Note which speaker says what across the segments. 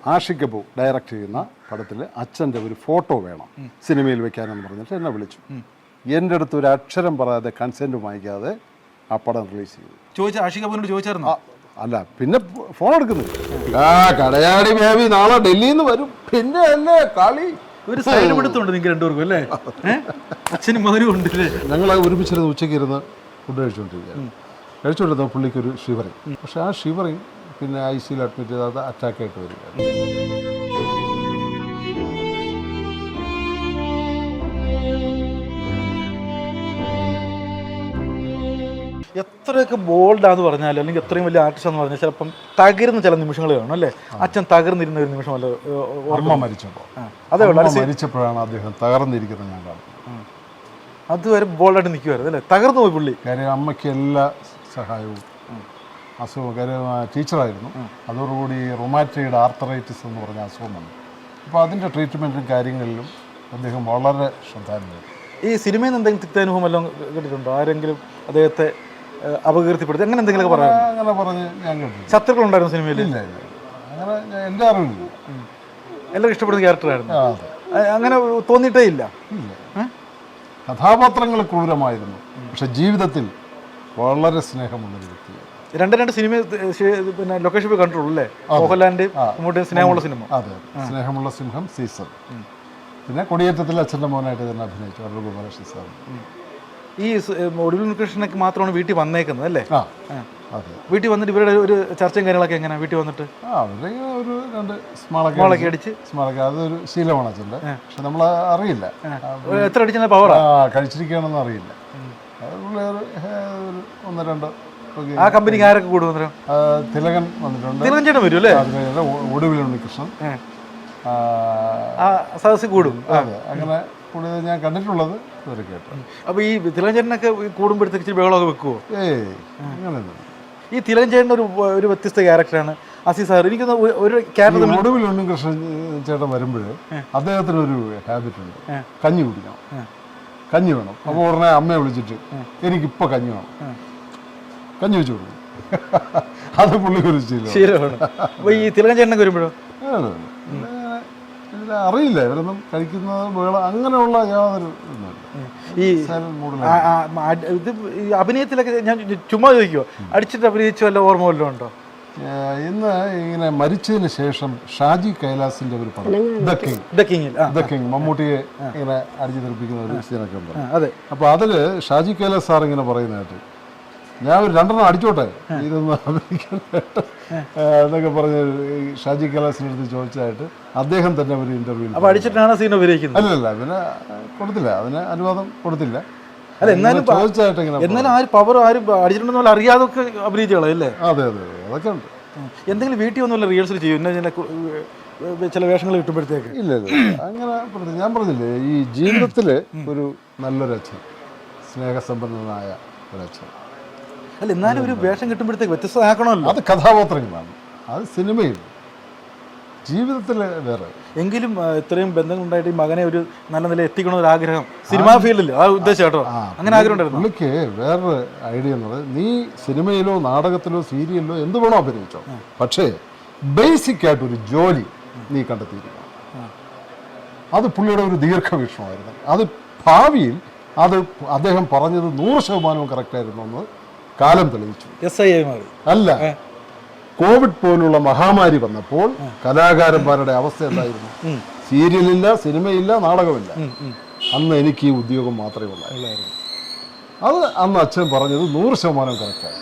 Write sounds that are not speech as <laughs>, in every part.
Speaker 1: Ashik Kapoor direct ചെയ്യുന്ന പടത്തിൽ അച്ഛന്റെ ഒരു ഫോട്ടോ വേണം. സിനിമയിൽ വെക്കാനെന്ന് പറഞ്ഞിട്ട് എന്നെ വിളിച്ചു. എന്റെ അടുത്ത് ഒരു അക്ഷരം പറയാതെ കൺസെന്റ് വാങ്ങിക്കാതെ ആ പടം റിലീസ് ചെയ്തു.
Speaker 2: ചോദിച്ച ആഷിക് കപൂറിനോട് ചോദിച്ചായിരുന്നു
Speaker 1: അല്ല പിന്നെ ഫോൺ എടുക്കുന്നത് ആ കടയാടി ബേബി നാളെ ഡൽഹിയിൽ നിന്ന് വരും. പിന്നെ അല്ലേ കളി?
Speaker 2: ഒരു സൈഡ് എടുത്തുണ്ട് നിങ്ങൾക്ക് രണ്ടുപേർക്കും അല്ലേ? അച്ഛനും മകനും ഉണ്ട്
Speaker 1: ഞങ്ങൾ ഒരുമിച്ചിരുന്ന് ഉച്ചയ്ക്ക് ഇരുന്ന് ഫുഡ് കഴിച്ചുകൊണ്ടിരിക്കുകയാണ്. കഴിച്ചുകൊണ്ടിരുന്ന പുള്ളിക്ക് ഒരു ഷിവറിങ് പക്ഷെ ആ ഷിവറിങ് പിന്നെ ഐ സിയിൽ അഡ്മിറ്റ് ചെയ്ത് അത് അറ്റാക്കായിട്ട് വരിക.
Speaker 2: എത്രയൊക്കെ ബോൾഡാന്ന് പറഞ്ഞാൽ അല്ലെങ്കിൽ എത്രയും വലിയ ആർട്ടിസ്റ്റ് എന്ന് പറഞ്ഞാൽ ചിലപ്പം തകരുന്ന ചില നിമിഷങ്ങൾ കാണും അല്ലേ? അച്ഛൻ തകർന്നിരുന്ന ഒരു നിമിഷം അല്ല
Speaker 1: ഓർമ്മ മരിച്ചപ്പോൾ.
Speaker 2: അതെ
Speaker 1: മരിച്ചപ്പോഴാണ് അദ്ദേഹം തകർന്നിരിക്കുന്നത് ഞാൻ കാണുന്നത്.
Speaker 2: അതുവരെ ബോൾഡായിട്ട് നിൽക്കുമായിരുന്നു അല്ലേ? തകർന്നു പോയി പുള്ളി.
Speaker 1: കാര്യം അമ്മയ്ക്ക് എല്ലാ സഹായവും അസുഖം കാര്യം ടീച്ചറായിരുന്നു അതോടുകൂടി റൊമാറ്റയുടെ ആർത്തറൈറ്റിസ് എന്ന് പറഞ്ഞ അസുഖം വന്നു. അപ്പോൾ അതിന്റെ ട്രീറ്റ്മെന്റും കാര്യങ്ങളിലും അദ്ദേഹം വളരെ ശ്രദ്ധാലുവായിരുന്നു
Speaker 2: ഈ സിനിമയിൽ നിന്ന് എന്തെങ്കിലും തിക്താനുഭവം എല്ലാം കേട്ടിട്ടുണ്ടോ? ആരെങ്കിലും അദ്ദേഹത്തെ അപകീർത്തിപ്പെടുത്തി? അങ്ങനെ എന്തെങ്കിലുമൊക്കെ പറയാം
Speaker 1: അങ്ങനെ പറഞ്ഞ് ഞാൻ കേട്ടില്ല
Speaker 2: ശത്രുക്കളുണ്ടായിരുന്നു സിനിമയിൽ
Speaker 1: ഇല്ല ഇല്ല അങ്ങനെ എന്റെ അറിവില്ല
Speaker 2: എല്ലാവരും ഇഷ്ടപ്പെടുന്ന ക്യാരക്ടറായിരുന്നു? അങ്ങനെ തോന്നിയിട്ടേ ഇല്ല?
Speaker 1: ഇല്ല. കഥാപാത്രങ്ങൾ ക്രൂരമായിരുന്നു. പക്ഷെ ജീവിതത്തിൽ വളരെ സ്നേഹമുള്ളൊരു വ്യക്തിയാണ്
Speaker 2: രണ്ട് രണ്ട് സിനിമ പിന്നെ ലൊക്കേഷൻ പോയി കണ്ടിട്ടുള്ളൂ അല്ലേ? മോഹൻലാലിന്റെ സ്നേഹമുള്ള സിനിമ.
Speaker 1: അതെ സ്നേഹമുള്ള സിംഹം സീസൺ. പിന്നെ കൊടിയേറ്റത്തിൽ അച്ഛന്റെ മോനായിട്ട് തന്നെ അഭിനയിച്ചു അടൂർ ഗോപാലകൃഷ്ണൻ സാർ
Speaker 2: ഈ ഒടുവിൽ കൃഷ്ണനൊക്കെ മാത്രമാണ് വീട്ടിൽ വന്നേക്കുന്നത് അല്ലേ?
Speaker 1: അതെ.
Speaker 2: വീട്ടിൽ വന്നിട്ട് ഇവരുടെ ഒരു ചർച്ചയും കാര്യങ്ങളൊക്കെ എങ്ങനെയാണ് വീട്ടിൽ വന്നിട്ട്?
Speaker 1: ആ അവരുടെ ഒരു രണ്ട് സ്മാളൊക്കെ
Speaker 2: മോളൊക്കെ അടിച്ച്?
Speaker 1: സ്മാളൊക്കെ അതൊരു ശീലമാണ് അച്ഛന്റെ. പക്ഷെ നമ്മൾ അറിയില്ല.
Speaker 2: എത്ര അടിച്ചാൽ പവർ
Speaker 1: ആ? കഴിച്ചിരിക്കുകയാണെന്ന് അറിയില്ല. ഒന്ന് രണ്ട്
Speaker 2: ആ കമ്പനിക്ക് ആരൊക്കെ കൂടും
Speaker 1: വന്നു തിലകൻ വന്നിട്ടുണ്ട്.
Speaker 2: തിലകൻ ചേട്ടൻ വരും അല്ലേ
Speaker 1: ഒടുവിലുണ്ട്
Speaker 2: ഏ.
Speaker 1: ആ,
Speaker 2: സദസ്സിൽ കൂടും.
Speaker 1: അങ്ങനെ കൂടുതൽ ഞാൻ കണ്ടിട്ടുള്ളത്
Speaker 2: അപ്പൊ ഈ തിലകൻ ചേട്ടനൊക്കെ കൂടുമ്പോഴത്തേക്ക് ഇച്ചിരി ബഹളമൊക്കെ
Speaker 1: ഏയ് അങ്ങനെയൊന്നും
Speaker 2: ഈ തിലകൻ ചേട്ടൻ ഒരു ഒരു വ്യത്യസ്ത ക്യാരക്ടറാണ്. അസി സാർ എനിക്കൊന്ന് ഒരു- ഒരു ക്യാരക്ടർ
Speaker 1: ഈ ഒടുവിൽ ഉണ്ണികൃഷ്ണൻ ചേട്ടൻ വരുമ്പോൾ അദ്ദേഹത്തിനൊരു ഹാബിറ്റ് ഉണ്ട്. കഞ്ഞി കുടിക്കണം. കഞ്ഞി വേണം. അപ്പോൾ ഉടനെ അമ്മയെ വിളിച്ചിട്ട് എനിക്കിപ്പോൾ കഞ്ഞി വേണം. കഞ്ഞി വെച്ച് കൊടുക്കും. <laughs> അത് പുള്ളിക്ക് കുറിച്ചില്ലേ ശീലം
Speaker 2: ശീലമാണ്. അപ്പൊ ഈ തിലകൻ ചേട്ടനൊക്കെ വരുമ്പോഴോ?
Speaker 1: അറിയില്ല. ഇവരൊന്നും കഴിക്കുന്നത് വേള അങ്ങനെയുള്ള യാതൊരു
Speaker 2: ഈ ഇത് ഈ അഭിനയത്തിലൊക്കെ ഞാൻ ചുമ്മാ ചോദിക്കുവോ? അടിച്ചിട്ട് അഭിനയിച്ച വല്ല ഓർമ്മ വല്ലതും ഉണ്ടോ?
Speaker 1: ഇന്ന് ഇങ്ങനെ മരിച്ചതിന് ശേഷം ഷാജി കൈലാസിന്റെ ഒരു പടം the king.
Speaker 2: The king
Speaker 1: the king മമ്മൂട്ടിയെ ഇങ്ങനെ അടിച്ചു തെറിപ്പിക്കുന്ന ഒരു സീനൊക്കെ ഉണ്ട്.
Speaker 2: അപ്പൊ അതെ.
Speaker 1: അപ്പോൾ അതിൽ ഷാജി കൈലാസ് സാർ ഇങ്ങനെ പറയുന്നതായിട്ട് ഞാൻ ഒരു രണ്ടെണ്ണം അടിച്ചോട്ടെ? ഇതൊന്ന് എന്നൊക്കെ പറഞ്ഞ് ഷാജി കലാസിന്റെ അടുത്ത് ചോദിച്ചതായിട്ട് അദ്ദേഹം തന്നെ ഒരു ഇന്റർവ്യൂ
Speaker 2: അപ്പോൾ അടിച്ചിട്ടാണ് സീൻ ഉപയോഗിക്കുന്നത്
Speaker 1: അല്ലല്ല പിന്നെ കൊടുത്തില്ല. അതിന് അനുവാദം കൊടുത്തില്ല.
Speaker 2: അല്ല, എന്നാലും
Speaker 1: ചോദിച്ചതായിട്ട് ഇങ്ങനെ
Speaker 2: എന്നാലും ആരും പവർ ആരും അടിച്ചിട്ടുണ്ടെന്ന്
Speaker 1: അതെ അതെ അതൊക്കെ ഉണ്ട്.
Speaker 2: എന്തെങ്കിലും വീട്ടിൽ വന്നുള്ള റിഹേഴ്സൽ ചെയ്യും? എന്നെ ചില വേഷങ്ങൾ കിട്ടുമ്പോഴത്തേക്ക്.
Speaker 1: ഇല്ല ഇല്ല അങ്ങനെ പ്രതി- ഞാൻ പറഞ്ഞില്ലേ ഈ ജീവിതത്തിൽ ഒരു നല്ലൊരു അച്ഛൻ സ്നേഹസമ്പന്നനായ ഒരു അച്ഛൻ.
Speaker 2: അല്ല എന്നാലും ഒരു വേഷം കിട്ടുമ്പോഴത്തേക്ക് വ്യത്യസ്തമാക്കണമല്ലോ
Speaker 1: അത് കഥാപാത്രങ്ങളാണ്. അത് സിനിമയിൽ. ജീവിതത്തിൽ വേറെ.
Speaker 2: എങ്കിലും ഇത്രയും ബന്ധങ്ങളുണ്ടായിട്ട് ഈ മകനെ ഒരു നല്ല നില എത്തിക്കണമെന്നൊരു ആഗ്രഹം സിനിമാ ഫീൽഡിൽ ആ ഉദ്ദേശം കേട്ടോ. അങ്ങനെ ആഗ്രഹം ഉണ്ടായിരുന്നു
Speaker 1: പുള്ളിക്ക് വേറൊരു ഐഡിയ എന്നുള്ളത് നീ സിനിമയിലോ നാടകത്തിലോ സീരിയലിലോ എന്ത് വേണോ അഭിനയിച്ചോ. പക്ഷേ ബേസിക് ആയിട്ട് ഒരു ജോലി നീ കണ്ടെത്തിയിരിക്കണം. അത് പുള്ളിയുടെ ഒരു ദീർഘവീക്ഷണമായിരുന്നു. അത് ഭാവിയിൽ അത് അദ്ദേഹം പറഞ്ഞത് നൂറ് ശതമാനവും കറക്റ്റായിരുന്നു എന്ന് കാലം തെളിയിച്ചു.
Speaker 2: എസ് ഐ ആയി മാറി.
Speaker 1: അല്ല കോവിഡ് പോലുള്ള മഹാമാരി വന്നപ്പോൾ കലാകാരന്മാരുടെ അവസ്ഥ എന്തായിരുന്നു? സീരിയലില്ല സിനിമയില്ല നാടകമില്ല. അന്ന് എനിക്ക് ഈ ഉദ്യോഗം മാത്രമേ ഉള്ളായിരുന്നു. അത് അന്ന് അച്ഛൻ പറഞ്ഞത് നൂറ് ശതമാനം കറക്റ്റാണ്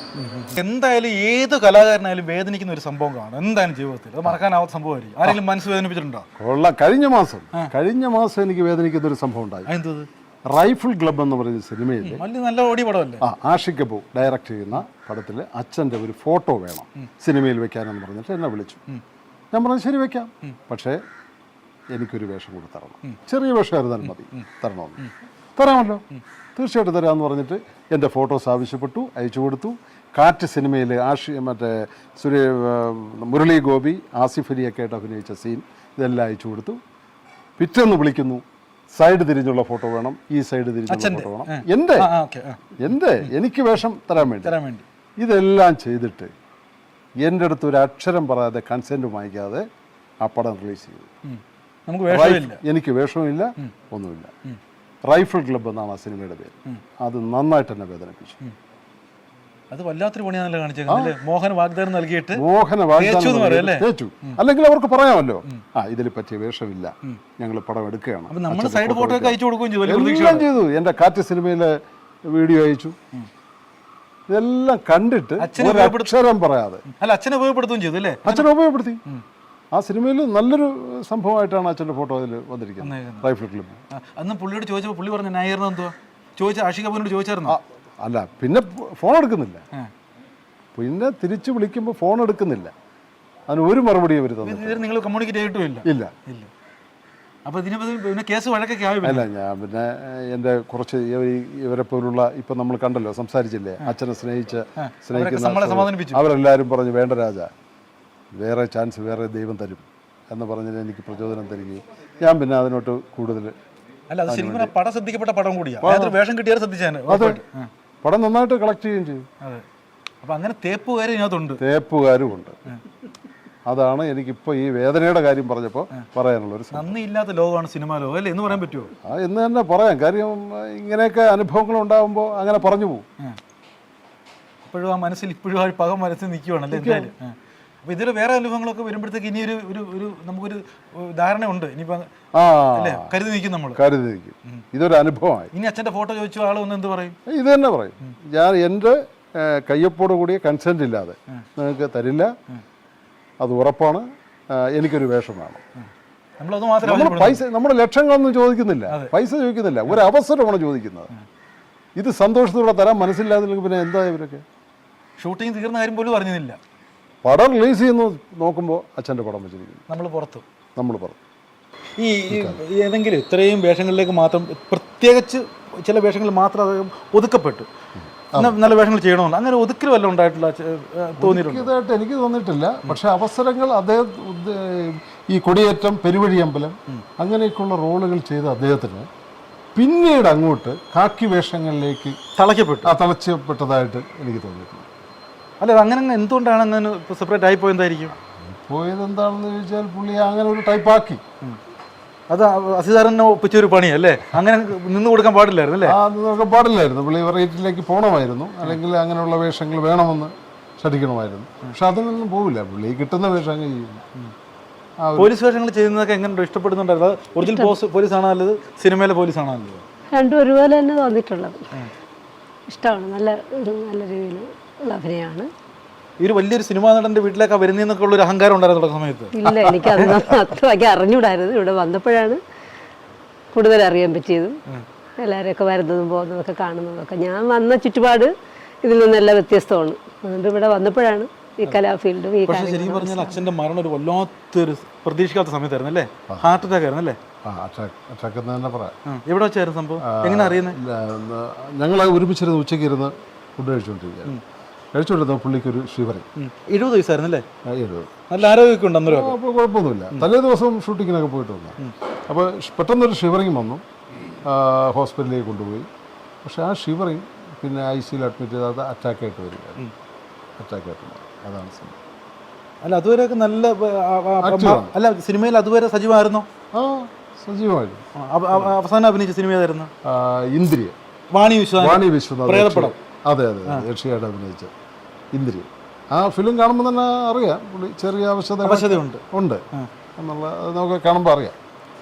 Speaker 2: എന്തായാലും ഏത് കലാകാരനായാലും വേദനിക്കുന്ന ഒരു സംഭവം കാണും. എന്തായാലും ജീവിതത്തിൽ അത് മറക്കാനാവാത്ത സംഭവമായിരിക്കും. ആരെങ്കിലും മനസ്സ് വേദനിപ്പിച്ചിട്ടുണ്ടോ?
Speaker 1: കൊള്ള. കഴിഞ്ഞ മാസം കഴിഞ്ഞ മാസം എനിക്ക് വേദനിക്കുന്ന ഒരു സംഭവം ഉണ്ടായി. റൈഫിൾ ക്ലബ് എന്ന് പറയുന്ന സിനിമയിൽ
Speaker 2: നല്ല ഓടി പടമല്ലേ?
Speaker 1: ആ ആഷിക് കപൂർ ഡയറക്റ്റ് ചെയ്യുന്ന പടത്തിൽ അച്ഛന്റെ ഒരു ഫോട്ടോ വേണം. സിനിമയിൽ വെക്കാനെന്ന് പറഞ്ഞിട്ട് എന്നെ വിളിച്ചു. ഞാൻ പറഞ്ഞു ശരി വെക്കാം. പക്ഷേ എനിക്കൊരു വേഷം കൂടി തരണം. ചെറിയ വേഷം വേഷമായിരുന്നാലും മതി. തരണമെന്ന്. തരാമല്ലോ. തീർച്ചയായിട്ടും തരാമെന്ന് പറഞ്ഞിട്ട് എന്റെ ഫോട്ടോസ് ആവശ്യപ്പെട്ടു അയച്ചു കൊടുത്തു. കാറ്റ് സിനിമയിൽ ആഷി മറ്റേ സുരേ മുരളി ഗോപി ആസിഫ് അലിയൊക്കെ ആയിട്ട് അഭിനയിച്ച സീൻ ഇതെല്ലാം അയച്ചു കൊടുത്തു. പിറ്റേന്ന് വിളിക്കുന്നു. സൈഡ് തിരിഞ്ഞുള്ള ഫോട്ടോ വേണം ഈ സൈഡ് തിരിഞ്ഞുള്ള ഫോട്ടോ വേണം.
Speaker 2: എന്റെ എന്തേ?
Speaker 1: എന്റെ എനിക്ക് വേഷം തരാൻ വേണ്ടി.
Speaker 2: തരാൻ വേണ്ടി.
Speaker 1: ഇതെല്ലാം ചെയ്തിട്ട് എന്റെ അടുത്ത് ഒരു അക്ഷരം പറയാതെ കൺസെന്റ് വാങ്ങിക്കാതെ ആ പടം റിലീസ് ചെയ്തു.
Speaker 2: നമുക്ക്
Speaker 1: എനിക്ക് വേഷമില്ല ഒന്നുമില്ല. റൈഫിൾ ക്ലബ് എന്നാണ് ആ സിനിമയുടെ പേര്. അത് നന്നായിട്ട് എന്നെ വേദനിപ്പിച്ചു.
Speaker 2: അത് വല്ലാത്തൊരു പണിയാണല്ലോ കാണിച്ചത് മോഹൻ വാഗ്ദാനം നൽകിയിട്ട്
Speaker 1: മോഹന
Speaker 2: വാഗ്ദാനം?
Speaker 1: തേച്ചു അല്ലെങ്കിൽ അവർക്ക് പറയാമല്ലോ. ആ ഇതിൽ പറ്റിയ വേഷമില്ല. ഞങ്ങൾ പടം എടുക്കുകയാണ്.
Speaker 2: നമ്മൾ സൈഡ് ഫോട്ടോ ഒക്കെ അയച്ചു കൊടുക്കുകയും ചെയ്തു എന്റെ
Speaker 1: എല്ലാം ചെയ്തു. എന്റെ കാറ്റ് സിനിമയിലെ വീഡിയോ അയച്ചു. ഇതെല്ലാം കണ്ടിട്ട് അക്ഷരം പറയാതെ.
Speaker 2: അല്ല അച്ഛനെ ഉപയോഗപ്പെടുത്തുകയും ചെയ്തു അല്ലേ?
Speaker 1: അച്ഛനെ ഉപയോഗപ്പെടുത്തി. ആ സിനിമയിൽ നല്ലൊരു സംഭവമായിട്ടാണ് അച്ഛന്റെ ഫോട്ടോ അതിൽ വന്നിരിക്കുന്നത്. Rifle
Speaker 2: clip. അന്ന് പുള്ളിയോട് ചോദിച്ചപ്പോൾ പുള്ളി പറഞ്ഞു ന്യായീകരണം എന്തോ ചോദിച്ച ആഷിക ചോദിച്ചായിരുന്നു?
Speaker 1: അല്ല പിന്നെ ഫോൺ എടുക്കുന്നില്ല. പിന്നെ തിരിച്ചു വിളിക്കുമ്പോൾ ഫോൺ എടുക്കുന്നില്ല. അതിന് ഒരു മറുപടിയും അവർ
Speaker 2: നിങ്ങൾ കമ്മ്യൂണിക്കേറ്റ്
Speaker 1: ഇല്ല.
Speaker 2: ഇല്ല. അപ്പോൾ ഇതിനെ പിന്നെ കേസ് വഴക്കൊക്കെ ആയി
Speaker 1: അല്ല ഞാൻ പിന്നെ എന്റെ കുറച്ച് ഇവ- ഇവരെ പോലുള്ള ഇപ്പം നമ്മൾ കണ്ടല്ലോ സംസാരിച്ചില്ലേ? അച്ഛനെ സ്നേഹിച്ച് സ്നേഹിക്കുന്ന അവരെല്ലാവരും പറഞ്ഞു വേണ്ട രാജ വേറെ ചാൻസ് വേറെ ദൈവം തരും. എന്ന് പറഞ്ഞതിന് എനിക്ക് പ്രചോദനം തരികയും ഞാൻ പിന്നെ അതിനോട്ട് കൂടുതൽ
Speaker 2: അല്ല അത് ശരിക്കും പടം ശ്രദ്ധിക്കപ്പെട്ട പടം കൂടിയാണ് വേഷം കിട്ടിയാൽ ശ്രദ്ധിച്ചാണ്
Speaker 1: അതെ പടം നന്നായിട്ട് കളക്ട് ചെയ്യുകയും ചെയ്യും.
Speaker 2: അതെ. അപ്പൊ അങ്ങനെ തേപ്പ് വരെ ഇതിനകത്തുണ്ട്.
Speaker 1: തേപ്പുകാരും ഉണ്ട്. അതാണ് എനിക്കിപ്പോൾ ഈ വേദനയുടെ കാര്യം പറഞ്ഞപ്പോൾ പറയാനുള്ള ഒരു നന്ദിയില്ലാത്ത
Speaker 2: നന്ദി ഇല്ലാത്ത ലോകമാണ് സിനിമ ലോകം. അല്ലേ? എന്ന് പറയാൻ പറ്റുമോ
Speaker 1: ആ എന്ന് തന്നെ പറയാം. കാര്യം ഇങ്ങനെയൊക്കെ അനുഭവങ്ങൾ ഉണ്ടാകുമ്പോൾ അങ്ങനെ പറഞ്ഞു പോകും
Speaker 2: ഇപ്പോഴും ആ മനസ്സിൽ ഇപ്പോഴും ആ പകം മനസ്സിൽ നിൽക്കുവാണല്ലേ എന്തായാലും. ആ. അപ്പൊ ഇതിൽ വേറെ അനുഭവങ്ങളൊക്കെ വരുമ്പോഴത്തേക്ക് ഇനി ഒരു ഒരു ഒരു നമുക്കൊരു ധാരണയുണ്ട്. ധാരണ ഉണ്ട് ഇനിയിപ്പോ
Speaker 1: ആ.
Speaker 2: അല്ലേ? കരുതി നിൽക്കും നമ്മൾ
Speaker 1: കരുതി നിൽക്കും. ഇതൊരു അനുഭവമായി.
Speaker 2: ഇനി അച്ഛന്റെ ഫോട്ടോ ചോദിച്ചു ആൾ ഒന്ന് എന്ത് പറയും?
Speaker 1: ഇത് തന്നെ പറയും. ഞാൻ എന്റെ കയ്യൊപ്പോട് കൂടിയ കൺസെന്റ് ഇല്ലാതെ നിങ്ങൾക്ക് തരില്ല. അത് ഉറപ്പാണ്. എനിക്കൊരു വേഷം വേണം. നമ്മൾ പൈസ നമ്മുടെ ലക്ഷങ്ങളൊന്നും ചോദിക്കുന്നില്ല. പൈസ ചോദിക്കുന്നില്ല. ഒരു അവസരമാണ് ചോദിക്കുന്നത്. ഇത് സന്തോഷത്തോടെ തരാൻ മനസ്സില്ലാതില്ലെങ്കിൽ പിന്നെ എന്താ ഇവരൊക്കെ?
Speaker 2: ഷൂട്ടിംഗ് തീർന്ന കാര്യം പോലും അറിഞ്ഞില്ല
Speaker 1: പടം റിലീസ് ചെയ്യുന്നു നോക്കുമ്പോൾ അച്ഛന്റെ പടം വെച്ചിരിക്കുന്നു.
Speaker 2: നമ്മൾ പുറത്ത്.
Speaker 1: നമ്മൾ പുറത്ത്.
Speaker 2: ഈ ഏതെങ്കിലും ഇത്രയും വേഷങ്ങളിലേക്ക് മാത്രം പ്രത്യേകിച്ച് ചില വേഷങ്ങൾ മാത്രം അദ്ദേഹം ഒതുക്കപ്പെട്ടു. നല്ല വേഷങ്ങൾ ചെയ്യണമെന്ന് അങ്ങനെ ഒതുക്കൽ വല്ല ഉണ്ടായിട്ടില്ല തോന്നിയിട്ടുണ്ട്?
Speaker 1: ഇതായിട്ട് എനിക്ക് തോന്നിയിട്ടില്ല. പക്ഷേ അവസരങ്ങൾ അദ്ദേഹം ഈ കൊടിയേറ്റം പെരുവഴി അമ്പലം അങ്ങനെയൊക്കെയുള്ള റോളുകൾ ചെയ്ത അദ്ദേഹത്തിന് പിന്നീട് അങ്ങോട്ട് കാക്കി വേഷങ്ങളിലേക്ക്
Speaker 2: തളയ്ക്കപ്പെട്ടു.
Speaker 1: ആ തളച്ചപ്പെട്ടതായിട്ട് എനിക്ക് തോന്നിയിട്ടുണ്ട്.
Speaker 2: അല്ല അത് അങ്ങനെ എന്തുകൊണ്ടാണ് അങ്ങനെ സെപ്പറേറ്റ് ആയി പോയതായിരിക്കും
Speaker 1: പോയത് എന്താണെന്ന് ചോദിച്ചാൽ പുള്ളി അങ്ങനെ ഒരു ടൈപ്പ് ആക്കി.
Speaker 2: അത് അസിതാരനെ ഒപ്പിച്ച ഒരു പണിയല്ലേ അങ്ങനെ നിന്ന് കൊടുക്കാൻ പാടില്ലായിരുന്നു അല്ലേ?
Speaker 1: ആ നിന്ന് കൊടുക്കാൻ പാടില്ലായിരുന്നു. പുള്ളി വെറൈറ്റിയിലേക്ക് പോകണമായിരുന്നു അല്ലെങ്കിൽ അങ്ങനെയുള്ള വേഷങ്ങൾ വേണമെന്ന് ശ്രദ്ധിക്കണമായിരുന്നു പക്ഷെ അതിനൊന്നും പോവില്ല. പുള്ളി കിട്ടുന്ന വേഷം ചെയ്യുന്നു
Speaker 2: പോലീസ് വേഷങ്ങൾ ചെയ്യുന്നതൊക്കെ എങ്ങനെ ഇഷ്ടപ്പെടുന്നുണ്ടായിരുന്നു അത് ഒറിജിനൽ പോസ് പോലീസ് നല്ലത്? സിനിമയിലെ പോലീസ് നല്ലത്?
Speaker 3: രണ്ടും ഒരുപോലെ തന്നെ തോന്നിയിട്ടുള്ളത് ഇഷ്ടമാണ്. നല്ല നല്ല രീതിയിൽ ഉള്ള അഭിനയമാണ്
Speaker 2: ഈ ഒരു വലിയൊരു സിനിമാ നടന്റെ വീട്ടിലേക്ക് വരുന്നതെന്നൊക്കെ ഉള്ള ഒരു അഹങ്കാരം ഉണ്ടായിരുന്നു തുടക്ക സമയത്ത്.
Speaker 3: ഇല്ല എനിക്ക് അത് <laughs> അത്രയ്ക്ക് അറിഞ്ഞൂടായിരുന്നു. ഇവിടെ വന്നപ്പോഴാണ് കൂടുതൽ അറിയാൻ പറ്റിയതും എല്ലാവരെയൊക്കെ വരുന്നതും പോകുന്നതൊക്കെ കാണുന്നതൊക്കെ. ഞാൻ വന്ന ചുറ്റുപാട് ഇതിൽ നിന്നെല്ലാം വ്യത്യസ്തമാണ്. അതുകൊണ്ട് ഇവിടെ വന്നപ്പോഴാണ് ഈ കലാഫീൽഡും ഈ
Speaker 2: കാര്യം ശരിക്കും പറഞ്ഞാൽ അച്ഛന്റെ മരണം ഒരു വല്ലാത്തൊരു പ്രതീക്ഷിക്കാത്ത സമയത്തായിരുന്നു അല്ലേ? ഹാർട്ട് അറ്റാക്ക് ആയിരുന്നു അല്ലേ?
Speaker 1: ആ അറ്റാക്ക് അറ്റാക്ക് എന്ന് തന്നെ പറയാം.
Speaker 2: എവിടെ വെച്ചായിരുന്നു സംഭവം? എങ്ങനെ അറിയുന്നത്
Speaker 1: ഞങ്ങൾ ഒരുമിച്ചിരുന്ന് ഉച്ചയ്ക്ക് ഇരുന്ന് ഫുഡ് കഴിച്ചുകൊണ്ടിരിക്കുകയാണ് കഴിച്ചുകൊണ്ടിരുന്ന പുള്ളിക്ക് ഒരു ഷിവറിങ്
Speaker 2: എഴുപത് വയസ്സായിരുന്നല്ലേ?
Speaker 1: എഴുപത്.
Speaker 2: നല്ല ആരോഗ്യമൊക്കെ ഉണ്ട് അന്നേരം
Speaker 1: അപ്പോൾ കുഴപ്പമൊന്നുമില്ല. തലേ ദിവസം ഷൂട്ടിങ്ങിനൊക്കെ പോയിട്ട് വന്നു അപ്പോൾ പെട്ടെന്നൊരു ഷിവറിങ് വന്നു. ഹോസ്പിറ്റലിലേക്ക് കൊണ്ടുപോയി. പക്ഷേ ആ ഷിവറിങ് പിന്നെ ഐ സിയിൽ അഡ്മിറ്റ് ചെയ്താൽ അറ്റാക്ക് അറ്റാക്കായിട്ട് വരിക അറ്റാക്കായിട്ട് ആയിട്ട് അതാണ് സംഭവം.
Speaker 2: അല്ല അതുവരെ നല്ല. അല്ല സിനിമയിൽ അതുവരെ സജീവമായിരുന്നോ?
Speaker 1: ആ
Speaker 2: അവ- അവസാനം അഭിനയിച്ച സിനിമ ഏതായിരുന്നു?
Speaker 1: ഇന്ദ്രിയ.
Speaker 2: വാണി വിശ്വാസം
Speaker 1: വാണി വിശ്വനാഥ്
Speaker 2: പ്രേതപ്പടം.
Speaker 1: അതെ അതെ യക്ഷിയായിട്ട് അഭിനയിച്ച ഇന്ദ്രിയ ആ ഫിലിം കാണുമ്പോൾ തന്നെ അറിയാം. പുള്ളി ചെറിയ
Speaker 2: അവശതയുണ്ട്.
Speaker 1: ഉണ്ട്. എന്നുള്ള നമുക്ക് കാണുമ്പോൾ അറിയാം.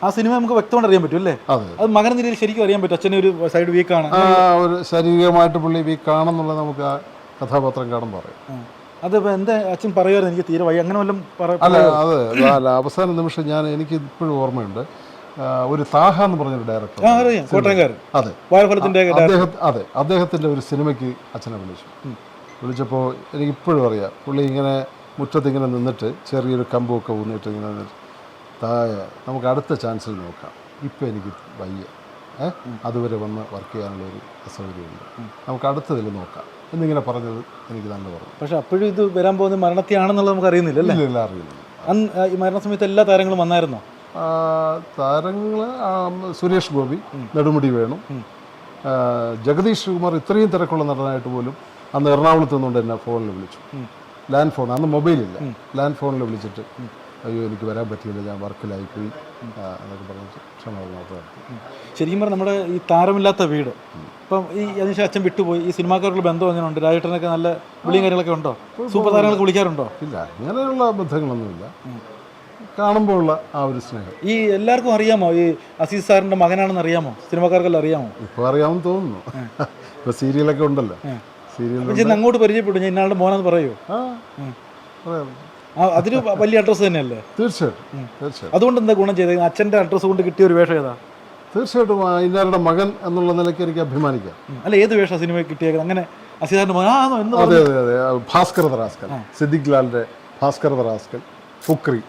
Speaker 2: ആ സിനിമ നമുക്ക് വ്യക്തമായിട്ട് അറിയാൻ പറ്റും അല്ലേ?
Speaker 1: അതെ
Speaker 2: മകൻ നിലയിൽ ശരിക്കും അറിയാൻ പറ്റും. അച്ഛനെ ഒരു സൈഡ് വീക്കാണ്
Speaker 1: ആ ഒരു ശാരീരികമായിട്ട് പുള്ളി വീക്കാണെന്നുള്ളത് നമുക്ക് ആ കഥാപാത്രം കാണുമ്പോൾ അറിയാം.
Speaker 2: അത് എന്താ അച്ഛൻ പറയുമായിരുന്നു എനിക്ക് തീരെ വയ്യ. അങ്ങനെ വല്ലതും
Speaker 1: അല്ല അതെ അല്ല അവസാന നിമിഷം ഞാൻ എനിക്ക് ഇപ്പോഴും ഓർമ്മയുണ്ട്. ഒരു താഹ എന്ന് പറഞ്ഞൊരു ഡയറക്ടർ അതെ. അദ്ദേഹം അതെ. അദ്ദേഹത്തിന്റെ ഒരു സിനിമയ്ക്ക് അച്ഛനെ വിളിച്ചു വിളിച്ചപ്പോൾ എനിക്ക് ഇപ്പോഴും അറിയാം. പുള്ളി ഇങ്ങനെ മുറ്റത്ത് ഇങ്ങനെ നിന്നിട്ട് ചെറിയൊരു കമ്പൊക്കെ ഊന്നിട്ട് ഇങ്ങനെ നിന്നിട്ട് തായ നമുക്ക് അടുത്ത ചാൻസിൽ നോക്കാം. ഇപ്പം എനിക്ക് വയ്യ. അതുവരെ വന്ന് വർക്ക് ചെയ്യാനുള്ള ഒരു അസൗകര്യമുണ്ട്. നമുക്ക് അടുത്തതിൽ നോക്കാം. എന്നിങ്ങനെ പറഞ്ഞത് എനിക്ക് നല്ല പറഞ്ഞു
Speaker 2: പക്ഷേ അപ്പോഴും ഇത് വരാൻ പോകുന്ന മരണത്തെയാണെന്നുള്ളത് നമുക്ക് അറിയുന്നില്ല
Speaker 1: ഇല്ല അറിയുന്നില്ല
Speaker 2: അന്ന് ഈ മരണ സമയത്ത് എല്ലാ താരങ്ങളും വന്നായിരുന്നോ?
Speaker 1: താരങ്ങൾ സുരേഷ് ഗോപി നെടുമുടി വേണു. ജഗദീഷ് കുമാർ ഇത്രയും തിരക്കുള്ള നടനായിട്ട് പോലും അന്ന് എറണാകുളത്ത് നിന്നുകൊണ്ട് എന്നെ ഫോണിൽ വിളിച്ചു. ലാൻഡ് ഫോൺ അന്ന് മൊബൈലില്ല. ലാൻഡ് ഫോണിൽ വിളിച്ചിട്ട് അയ്യോ എനിക്ക് വരാൻ പറ്റിയില്ല ഞാൻ വർക്കിലായി പോയി എന്നൊക്കെ പറഞ്ഞിട്ട് ക്ഷമ
Speaker 2: ശരിക്കും പറഞ്ഞാൽ നമ്മുടെ ഈ താരമില്ലാത്ത വീട്. ഇപ്പം ഈ അതിനുശേഷം അച്ഛൻ വിട്ടുപോയി. ഈ സിനിമാക്കാരുടെ ബന്ധം അങ്ങനെ ഉണ്ട് രാജേട്ടനൊക്കെ നല്ല വിളിയും കാര്യങ്ങളൊക്കെ ഉണ്ടോ? സൂപ്പർ താരങ്ങളൊക്കെ വിളിക്കാറുണ്ടോ?
Speaker 1: ഇല്ല അങ്ങനെയുള്ള ബന്ധങ്ങളൊന്നുമില്ല. കാണുമ്പോൾ ഉള്ള ആ ഒരു സ്നേഹം.
Speaker 2: ഈ എല്ലാവർക്കും അറിയാമോ? ഈ അസീസ് സാറിന്റെ മകനാണെന്ന് അറിയാമോ? സിനിമക്കാർക്കെല്ലാം അറിയാമോ?
Speaker 1: ഇപ്പോൾ അറിയാമെന്ന് തോന്നുന്നു. ഇപ്പോൾ സീരിയലൊക്കെ ഉണ്ടല്ലോ. സീരിയൽ
Speaker 2: അങ്ങോട്ട് പരിചയപ്പെടും ഞാൻ ഇന്നാളുടെ മോനാന്ന്
Speaker 1: പറയാം.
Speaker 2: അതിന് വലിയ അഡ്രസ്സ് തന്നെയല്ലേ?
Speaker 1: തീർച്ചയായിട്ടും. തീർച്ചയായിട്ടും.
Speaker 2: അതുകൊണ്ട് എന്താ ഗുണം ചെയ്തത്? അച്ഛന്റെ അഡ്രസ്സ് കൊണ്ട് കിട്ടിയ ഒരു വേഷം ഏതാ?
Speaker 1: തീർച്ചയായിട്ടും ഇന്നാരുടെ മകൻ എന്നുള്ള നിലയ്ക്ക് എനിക്ക് അഭിമാനിക്കാം.
Speaker 2: അല്ല ഏത് വേഷം സിനിമ കിട്ടിയത് അങ്ങനെ
Speaker 1: അതെ അതെ അതെ. ഭാസ്കർ ദറാസ്കൽ സിദ്ദിഖ് ലാലിന്റെ ഭാസ്കർ ദറാസ്കൽ ഫുക്രി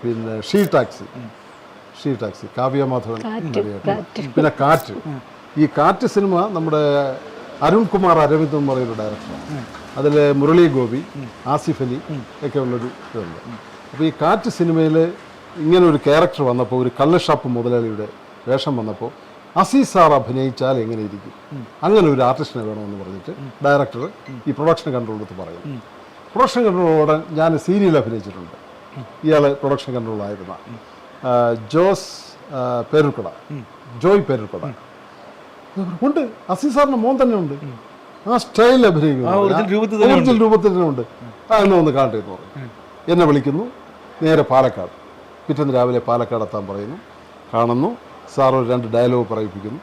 Speaker 1: പിന്നെ she taxi. She taxi. Kavya Madhavan പിന്നെ കാറ്റ്. ഈ കാറ്റ് സിനിമ നമ്മുടെ അരുൺകുമാർ അരവിന്ദ് എന്ന് പറയുന്ന ഡയറക്ടറാണ് അതിൽ മുരളി ഗോപി ആസിഫ് അലി ഒക്കെ ഉള്ളൊരു ഇതുണ്ട്. അപ്പോൾ ഈ കാറ്റ് സിനിമയിൽ ഇങ്ങനെ ഒരു ക്യാരക്ടർ വന്നപ്പോൾ ഒരു കള്ളഷാപ്പ് മുതലാളിയുടെ വേഷം വന്നപ്പോൾ അസീസ് സാർ അഭിനയിച്ചാൽ എങ്ങനെ ഇരിക്കും? അങ്ങനെ ഒരു ആർട്ടിസ്റ്റിനെ വേണമെന്ന് പറഞ്ഞിട്ട് ഡയറക്ടർ ഈ പ്രൊഡക്ഷൻ കൺട്രോൾ എടുത്ത് പറയും പ്രൊഡക്ഷൻ കൺട്രോളോടെ ഞാൻ സീരിയൽ അഭിനയിച്ചിട്ടുണ്ട്. ഇയാൾ പ്രൊഡക്ഷൻ കൺട്രോളായിരുന്ന ആയിരുന്ന ജോസ് പേരുക്കട ജോയ് പേരുക്കട ഉണ്ട് അസീസ് സാറിന്റെ മോൻ തന്നെ ഉണ്ട്. ആ സ്റ്റൈൽ അഭിനയിക്കുന്നു. ഒറിജിനൽ രൂപത്തിൽ തന്നെ ഉണ്ട്. ആ എന്നെ ഒന്ന് കാണട്ടെ എന്ന് പറഞ്ഞു. എന്നെ വിളിക്കുന്നു. നേരെ പാലക്കാട്. പിറ്റേന്ന് രാവിലെ പാലക്കാട് എത്താൻ പറയുന്നു. കാണുന്നു. സാർ ഒരു രണ്ട് ഡയലോഗ് പറയിപ്പിക്കുന്നു.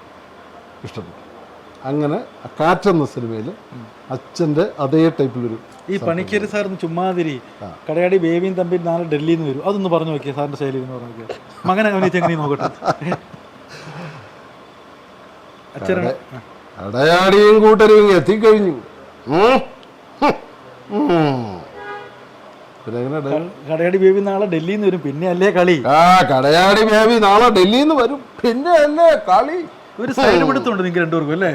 Speaker 1: ഇഷ്ടപ്പെട്ടു. അങ്ങനെ ആ കാറ്റെന്ന സിനിമയിൽ അച്ഛന്റെ അതേ ടൈപ്പിലൊരു
Speaker 2: ഈ പണിക്കേരി സാറിന് ചുമ്മാതിരി കടയാടി ബേബിയും തമ്പി നാളെ ഡൽഹിയിൽ നിന്ന് വരും. അതൊന്ന് പറഞ്ഞു നോക്കിയേ സാറിന്റെ ശൈലി എന്ന് പറഞ്ഞു നോക്കിയാൽ മകനെ അഭിനയിച്ച് എങ്ങനെ നോക്കട്ടെ.
Speaker 1: കടയാടിയും കൂട്ടരും എത്തിക്കഴിഞ്ഞു.
Speaker 2: കടയാടി ബേബി നാളെ ഡൽഹിയിൽ നിന്ന് വരും. പിന്നെ അല്ലേ കളി?
Speaker 1: ആ കടയാടി ബേബി നാളെ ഡൽഹിയിൽ നിന്ന് വരും. പിന്നെ അല്ലേ കളി?
Speaker 2: ഒരു സൈഡ് പിടുത്തമുണ്ട് നിങ്ങൾക്ക് രണ്ടുപേർക്കും അല്ലേ?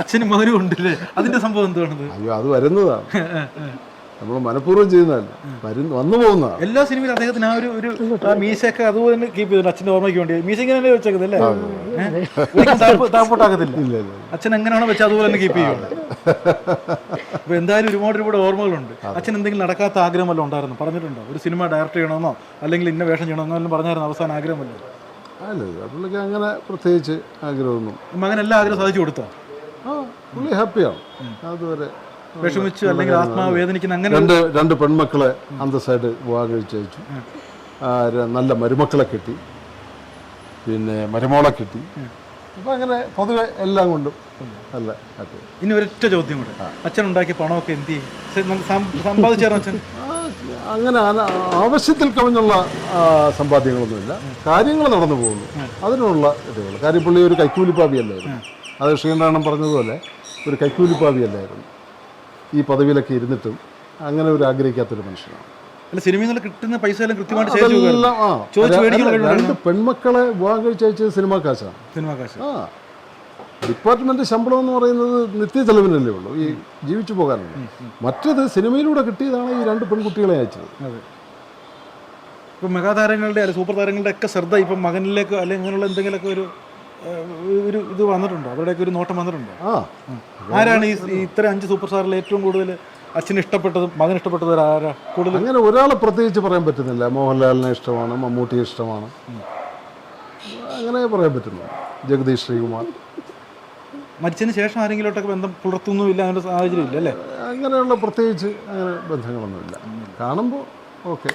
Speaker 2: അച്ഛനും മകനും ഉണ്ടല്ലേ? അതിന്റെ സംഭവം എന്തുവാണത്?
Speaker 1: അയ്യോ അത് വരുന്നതാണ് നമ്മൾ മനഃപൂർവം ചെയ്യുന്നതല്ല. വരുന്ന വന്നു
Speaker 2: എല്ലാ സിനിമയിലും അദ്ദേഹത്തിന് ആ ഒരു ഒരു മീശയൊക്കെ അതുപോലെ തന്നെ കീപ്പ് ചെയ്തു അച്ഛന്റെ ഓർമ്മയ്ക്ക് വേണ്ടി. മീശ ഇങ്ങനെ വെച്ചേക്കുന്നത് അല്ലേ?
Speaker 1: താപ്പോട്ടാക്കത്തില്ല
Speaker 2: അച്ഛൻ എങ്ങനെയാണോ വെച്ചാൽ അതുപോലെ തന്നെ കീപ്പ് ചെയ്യുന്നത്. അപ്പൊ എന്തായാലും ഒരുപാട് ഒരുപാട് ഓർമ്മകളുണ്ട്. അച്ഛൻ എന്തെങ്കിലും നടക്കാത്ത ആഗ്രഹം വല്ലതും ഉണ്ടായിരുന്നു? പറഞ്ഞിട്ടുണ്ടോ? ഒരു സിനിമ ഡയറക്റ്റ് ചെയ്യണമെന്നോ? അല്ലെങ്കിൽ ഇന്ന വേഷം ചെയ്യണമെന്നോ എല്ലാം പറഞ്ഞായിരുന്നു അവസാന ആഗ്രഹമല്ലോ
Speaker 1: അല്ല പുള്ളിക്ക് അങ്ങനെ പ്രത്യേകിച്ച് ആഗ്രഹമൊന്നും.
Speaker 2: മകൻ എല്ലാ ആഗ്രഹം സാധിച്ചു കൊടുത്തോ?
Speaker 1: ആ പുള്ളി ഹാപ്പിയാണ്. അതുവരെ
Speaker 2: വിഷമിച്ചു അല്ലെങ്കിൽ ആത്മാവ് വേദനിക്കുന്ന അങ്ങനെ
Speaker 1: രണ്ട് രണ്ട് പെൺമക്കളെ അന്തസ്സായിട്ട് വിവാഹം കഴിച്ചയച്ചു നല്ല മരുമക്കളെ കിട്ടി. പിന്നെ മരുമോളെ കിട്ടി. അപ്പം അങ്ങനെ പൊതുവെ എല്ലാം കൊണ്ടും നല്ല ഹാപ്പി.
Speaker 2: ഇനി ഒരൊറ്റ ചോദ്യം കൂടെ. അച്ഛൻ ഉണ്ടാക്കിയ പണമൊക്കെ എന്ത് ചെയ്യും? സമ്പാദിച്ചു സമ്പാദിച്ചായിരുന്നു അച്ഛൻ?
Speaker 1: അങ്ങനെ ആവശ്യത്തിൽ കവിഞ്ഞുള്ള സമ്പാദ്യങ്ങളൊന്നുമില്ല. കാര്യങ്ങൾ നടന്നു പോകുന്നു. അതിനുള്ള ഇതുകൾ. കാര്യം പുള്ളി ഒരു കൈക്കൂലിപ്പാവിയല്ലായിരുന്നു. അത് ശ്രീനാരായണൻ പറഞ്ഞതുപോലെ ഒരു കൈക്കൂലിപ്പാവിയല്ലായിരുന്നു. ഈ പദവിയിലൊക്കെ ഇരുന്നിട്ടും അങ്ങനെ ഒരു ആഗ്രഹിക്കാത്തൊരു മനുഷ്യനാണ്.
Speaker 2: അല്ല സിനിമയിൽ കിട്ടുന്ന പൈസ എല്ലാം കൃത്യമായിട്ട്
Speaker 1: രണ്ട് പെൺമക്കളെ വിവാഹം കഴിച്ചയച്ചത് സിനിമാ കാശാണ്.
Speaker 2: സിനിമാ കാശ്.
Speaker 1: ആ. ഡിപ്പാർട്ട്മെന്റ് ശമ്പളം എന്ന് പറയുന്നത് നിത്യ ചെലവിനല്ലേ ഉള്ളൂ. ഈ ജീവിച്ചു പോകാനുള്ള മറ്റത് സിനിമയിലൂടെ കിട്ടിയതാണ് ഈ രണ്ട് പെൺകുട്ടികളെ അയച്ചത്.
Speaker 2: അതെ. ഇപ്പം മെഗാതാരങ്ങളുടെ അല്ലെ സൂപ്പർ താരങ്ങളുടെ ഒക്കെ ശ്രദ്ധ ഇപ്പം മകനിലേക്ക് അല്ലെങ്കിൽ അങ്ങനെയുള്ള എന്തെങ്കിലുമൊക്കെ ഒരു ഒരു ഇത് വന്നിട്ടുണ്ടോ? അവരുടെയൊക്കെ ഒരു നോട്ടം വന്നിട്ടുണ്ടോ?
Speaker 1: ആ.
Speaker 2: ആരാണ് ഈ ഈ ഇത്തരം അഞ്ച് സൂപ്പർ സ്റ്റാറിൽ ഏറ്റവും കൂടുതൽ അച്ഛന് ഇഷ്ടപ്പെട്ടതും മകൻ ഇഷ്ടപ്പെട്ടതും ആരാ? കൂടുതൽ
Speaker 1: അങ്ങനെ ഒരാളെ പ്രത്യേകിച്ച് പറയാൻ പറ്റുന്നില്ല. മോഹൻലാലിനെ ഇഷ്ടമാണ് മമ്മൂട്ടിയെ ഇഷ്ടമാണ്. അങ്ങനെ പറയാൻ പറ്റുന്നു ജഗദീഷ് ശ്രീകുമാർ.
Speaker 2: മരിച്ചതിന് ശേഷം ആരെങ്കിലോട്ടൊക്കെ ബന്ധം പുലർത്തുന്നുമില്ല അങ്ങനെ സാഹചര്യം ഇല്ല അല്ലേ?
Speaker 1: അങ്ങനെയുള്ള പ്രത്യേകിച്ച് അങ്ങനെ ബന്ധങ്ങളൊന്നുമില്ല. കാണുമ്പോൾ ഓക്കെ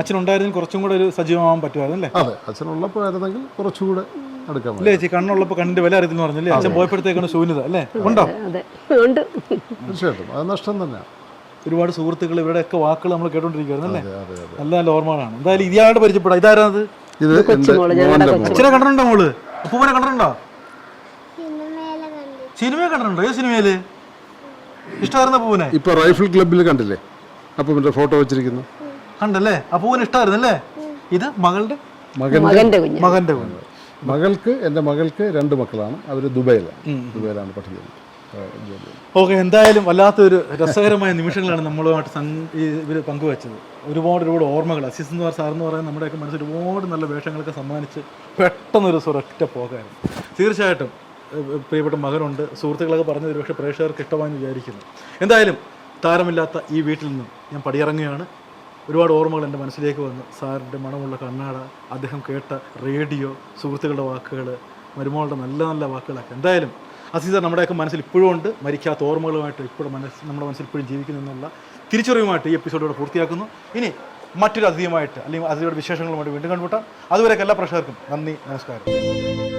Speaker 2: അച്ഛനുണ്ടായിരുന്നെങ്കിൽ കുറച്ചും കൂടെ ഒരു സജീവമാകാൻ പറ്റുമായിരുന്നു അല്ലേ?
Speaker 1: അതെ അച്ഛനുള്ളപ്പോഴായിരുന്നെങ്കിൽ കുറച്ചുകൂടെ എടുക്കാൻ
Speaker 2: അല്ലേ ചേച്ചി കണ്ണുള്ളപ്പോൾ കണ്ണിന്റെ വില അറിയുന്നു പറഞ്ഞല്ലേ? അച്ഛൻ പോയപ്പോഴത്തേക്കാണ് ശൂന്യത അല്ലേ? ഉണ്ടോ?
Speaker 3: അതെ ഉണ്ട്.
Speaker 1: തീർച്ചയായിട്ടും. അത് നഷ്ടം തന്നെയാണ്
Speaker 2: ഒരുപാട് സുഹൃത്തുക്കൾ ഇവരുടെയൊക്കെ വാക്കുകൾ നമ്മൾ കേട്ടോണ്ടിരിക്കുകയായിരുന്നു അല്ലേ?
Speaker 1: അതെ അതെ അതെ.
Speaker 2: നല്ല നല്ല ഓർമ്മകളാണ്. എന്തായാലും ഇയാളുടെ പരിചയപ്പെടാം. ഇതാരാണത്?
Speaker 1: ഇത്
Speaker 2: അച്ഛനെ കണ്ടിട്ടുണ്ടോ മോൾ? അപ്പൂപ്പനെ കണ്ടിട്ടുണ്ടോ?
Speaker 4: കണ്ടു
Speaker 2: സിനിമയെ കണ്ടിട്ടുണ്ടോ? ഏത് സിനിമയിൽ? ഇഷ്ടമായിരുന്ന പൂവിനെ?
Speaker 1: ഇപ്പൊ റൈഫിൾ ക്ലബിൽ കണ്ടില്ലേ? അപ്പൊ ഫോട്ടോ വെച്ചിരിക്കുന്നു.
Speaker 2: കണ്ടല്ലേ? ആ പൂവിന് ഇഷ്ടമായിരുന്നല്ലേ? ഇത് മകളുടെ
Speaker 3: മകന്റെ കുഞ്ഞ്.
Speaker 2: മകന്റെ കുഞ്ഞ്.
Speaker 1: മകൾക്ക് എന്റെ മകൾക്ക് രണ്ട് മക്കളാണ്. അവർ ദുബൈയിലാണ് ദുബൈയിലാണ് പഠിക്കുന്നത്.
Speaker 2: ഓക്കെ എന്തായാലും വല്ലാത്തൊരു രസകരമായ നിമിഷങ്ങളാണ് നമ്മളുമായിട്ട് ഇവർ പങ്കുവച്ചത്. ഒരുപാട് ഒരുപാട് ഓർമ്മകൾ. അസിസ് എന്ന് പറഞ്ഞ സാർ എന്ന് പറയുന്നത് നമ്മുടെയൊക്കെ മനസ്സിൽ ഒരുപാട് നല്ല വേഷങ്ങളൊക്കെ സമ്മാനിച്ച് പെട്ടെന്നൊരു സുരക്ഷ പോകായിരുന്നു തീർച്ചയായിട്ടും പ്രിയപ്പെട്ട മകനുണ്ട്. സുഹൃത്തുക്കളൊക്കെ പറഞ്ഞത് പക്ഷേ പ്രേക്ഷകർക്ക് ഇഷ്ടമായെന്ന് വിചാരിക്കുന്നു. എന്തായാലും താരമില്ലാത്ത ഈ വീട്ടിൽ നിന്നും ഞാൻ പടിയിറങ്ങുകയാണ്. ഒരുപാട് ഓർമ്മകൾ എന്റെ മനസ്സിലേക്ക് വന്നു. സാറിന്റെ മണമുള്ള കണ്ണാട അദ്ദേഹം കേട്ട റേഡിയോ സുഹൃത്തുക്കളുടെ വാക്കുകൾ മരുമകളുടെ നല്ല നല്ല വാക്കുകളൊക്കെ. എന്തായാലും അസീസർ നമ്മുടെയൊക്കെ മനസ്സിൽ ഇപ്പോഴും ഉണ്ട്. മരിക്കാത്ത ഓർമ്മകളുമായിട്ട് ഇപ്പോഴും മനസ്സ് നമ്മുടെ മനസ്സിൽ ഇപ്പോഴും ജീവിക്കുന്നു എന്നുള്ള തിരിച്ചറിവുമായിട്ട് ഈ എപ്പിസോഡിലൂടെ പൂർത്തിയാക്കുന്നു. ഇനി മറ്റൊരു അതിഥിയുമായിട്ട് അല്ലെങ്കിൽ അതിഥിയുടെ വിശേഷങ്ങളുമായിട്ട് വീണ്ടും കണ്ടുമുട്ടാം. അതുവരെയൊക്കെ എല്ലാ പ്രേക്ഷകർക്കും നന്ദി നമസ്കാരം.